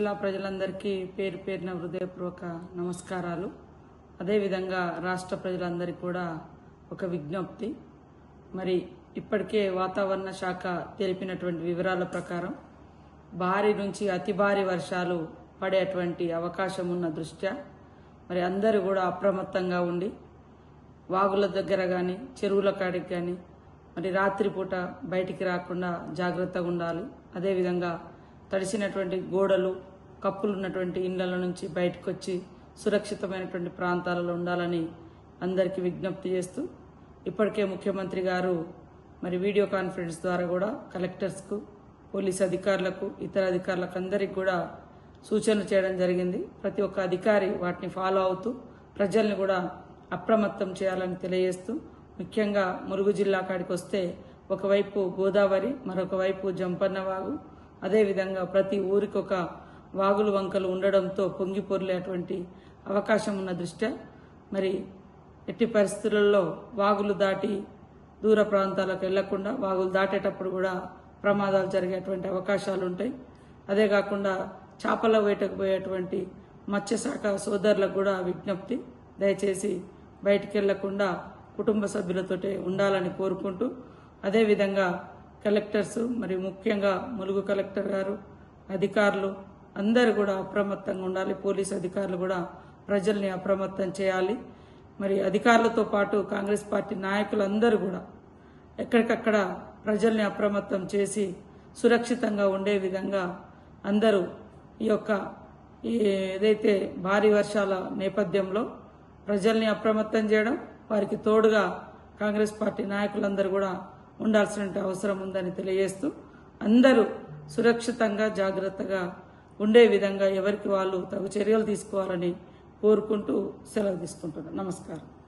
జిల్లా ప్రజలందరికీ పేరు పేరిన హృదయపూర్వక నమస్కారాలు. అదేవిధంగా రాష్ట్ర ప్రజలందరికీ కూడా ఒక విజ్ఞప్తి. మరి ఇప్పటికే వాతావరణ శాఖ తెలిపినటువంటి వివరాల ప్రకారం భారీ నుంచి అతి భారీ వర్షాలు పడేటువంటి అవకాశం ఉన్న దృష్ట్యా మరి అందరూ కూడా అప్రమత్తంగా ఉండి వాగుల దగ్గర కానీ చెరువుల కాడికి కానీ మరి రాత్రిపూట బయటికి రాకుండా జాగ్రత్తగా ఉండాలి. అదేవిధంగా తడిసినటువంటి గోడలు కప్పులు ఉన్నటువంటి ఇండ్ల నుంచి బయటకు వచ్చి సురక్షితమైనటువంటి ప్రాంతాలలో ఉండాలని అందరికీ విజ్ఞప్తి చేస్తూ ఇప్పటికే ముఖ్యమంత్రి గారు మరి వీడియో కాన్ఫరెన్స్ ద్వారా కూడా కలెక్టర్స్కు పోలీస్ అధికారులకు ఇతర అధికారులకు అందరికీ కూడా సూచనలు చేయడం జరిగింది. ప్రతి ఒక్క అధికారి వాటిని ఫాలో అవుతూ ప్రజల్ని కూడా అప్రమత్తం చేయాలని తెలియజేస్తూ ముఖ్యంగా మురుగు జిల్లా కాడికి వస్తే ఒకవైపు గోదావరి మరొక వైపు జంపన్నవాగు. అదేవిధంగా ప్రతి ఊరికొక వాగులు వంకలు ఉండడంతో పొంగి పొర్లేటువంటి అవకాశం ఉన్న దృష్ట్యా మరి ఎట్టి పరిస్థితులలో వాగులు దాటి దూర ప్రాంతాలకు వెళ్ళకుండా వాగులు దాటేటప్పుడు కూడా ప్రమాదాలు జరిగేటువంటి అవకాశాలు ఉంటాయి. అదే కాకుండా చేపల వేటకు పోయేటువంటి మత్స్యశాఖ సోదరులకు కూడా విజ్ఞప్తి. దయచేసి బయటికి వెళ్ళకుండా కుటుంబ సభ్యులతోటే ఉండాలని కోరుకుంటూ అదేవిధంగా కలెక్టర్స్ మరి ముఖ్యంగా ములుగు కలెక్టర్ గారు అధికారులు అందరూ కూడా అప్రమత్తంగా ఉండాలి. పోలీస్ అధికారులు కూడా ప్రజల్ని అప్రమత్తం చేయాలి. మరి అధికారులతో పాటు కాంగ్రెస్ పార్టీ నాయకులందరూ కూడా ఎక్కడికక్కడ ప్రజల్ని అప్రమత్తం చేసి సురక్షితంగా ఉండే విధంగా అందరూ ఈ యొక్క ఈ ఏదైతే భారీ వర్షాల నేపథ్యంలో ప్రజల్ని అప్రమత్తం చేయడం వారికి తోడుగా కాంగ్రెస్ పార్టీ నాయకులందరూ కూడా ఉండాల్సిన అవసరం ఉందని తెలియజేస్తూ అందరూ సురక్షితంగా జాగ్రత్తగా ఉండే విధంగా ఎవరికి వాళ్ళు తగు చర్యలు తీసుకోవాలని కోరుకుంటూ సెలవు తీసుకుంటున్నాను. నమస్కారం.